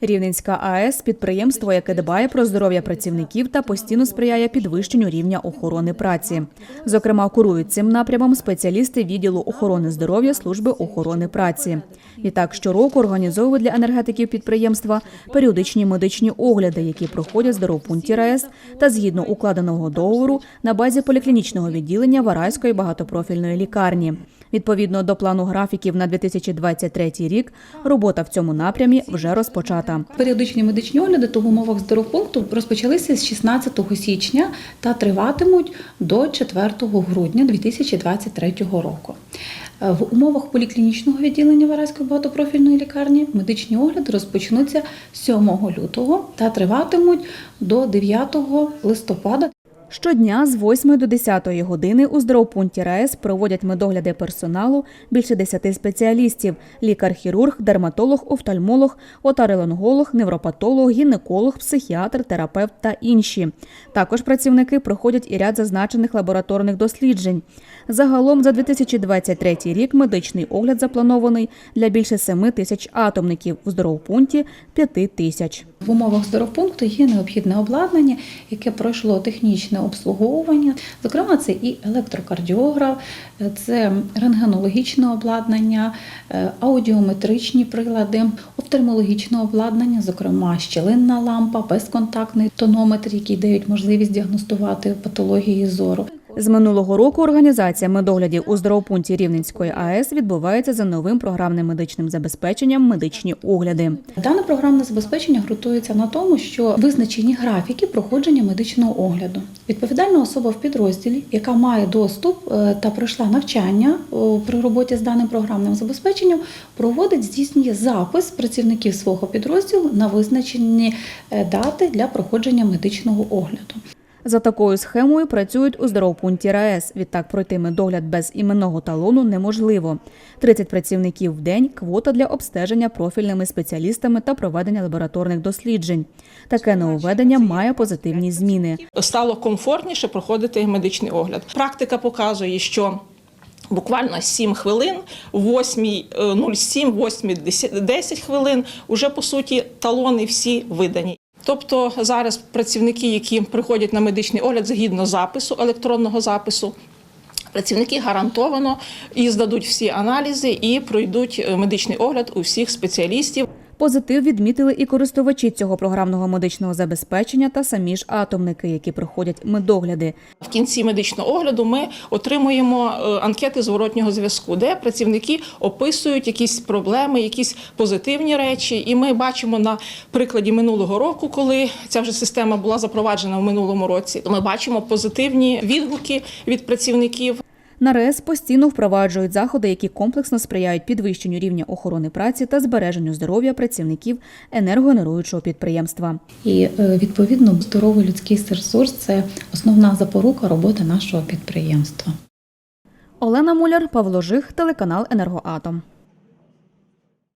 Рівненська АЕС підприємство, яке дбає про здоров'я працівників та постійно сприяє підвищенню рівня охорони праці. Зокрема, курують цим напрямом спеціалісти відділу охорони здоров'я служби охорони праці. Відтак щороку організовують для енергетиків підприємства періодичні медичні огляди, які проходять здоровпункті РаЕС та згідно укладеного договору на базі поліклінічного відділення Варайської багатопрофільної лікарні. Відповідно до плану графіків на 2023 рік, робота в цьому напрямі вже розпочата. Періодичні медичні огляди то в умовах здоровпункту розпочалися з 16 січня та триватимуть до 4 грудня 2023 року. Е, В умовах поліклінічного відділення Вараської багатопрофільної лікарні медичні огляди розпочнуться 7 лютого та триватимуть до 9 листопада Щодня з 8 до 10 години у здоровпункті РаЕС проводять медогляди персоналу більше 10 спеціалістів: лікар-хірург, дерматолог, офтальмолог, отарелонголог, невропатолог, гінеколог, психіатр, терапевт та інші. Також працівники проходять і ряд зазначених лабораторних досліджень. Загалом за 2023 рік медичний огляд запланований для більше 7 тисяч атомників, у здоровпункті 5 тисяч. В умовах здоровпункту є необхідне обладнання, яке пройшло технічне обслуговування. Зокрема, це і електрокардіограф, це рентгенологічне обладнання, е, аудіометричні прилади, офтальмологічне обладнання, зокрема щелинна лампа, безконтактний тонометр, який дають можливість діагностувати патології зору. З минулого року організація медоглядів у здоровпункті Рівненської АЕС відбувається за новим програмним медичним забезпеченням медичні огляди. Дане програмне забезпечення ґрунтується на тому, що визначені графіки проходження медичного огляду. Відповідальна особа в підрозділі, яка має доступ е, та пройшла навчання при роботі з даним програмним забезпеченням, проводить здійснює запис працівників свого підрозділу на визначені е, дати для проходження медичного огляду. За такою схемою працюють у здоровпункті РаЕС. Відтак пройти медогляд без іменного талону неможливо. 30 працівників в день – квота для обстеження профільними спеціалістами та проведення лабораторних досліджень. Таке нововведення має позитивні зміни. стало комфортніше проходити медичний огляд. Практика показує, що буквально 7 хвилин, в 8.07, 8.10 хвилин уже по суті талони всі видані. Тобто зараз працівники, які приходять на медичний огляд згідно запису, електронного запису, працівники гарантовано і здадуть всі аналізи і пройдуть е, медичний огляд у всіх спеціалістів. Позитив відмітили і користувачі цього програмного медичного забезпечення та самі ж атомники, які проходять медогляди. В кінці медичного огляду ми отримуємо е, анкети зворотнього зв'язку, де працівники описують якісь проблеми, якісь позитивні речі. І ми бачимо на прикладі минулого року, коли ця вже система була запроваджена в минулому році. Ми бачимо позитивні відгуки від працівників. На РЕС постійно впроваджують заходи, які комплексно сприяють підвищенню рівня охорони праці та збереженню здоров'я працівників енергогенеруючого підприємства. І е, відповідно здоровий людський ресурс це основна запорука роботи нашого підприємства. Олена Муляр, Павло Жих, телеканал Енергоатом.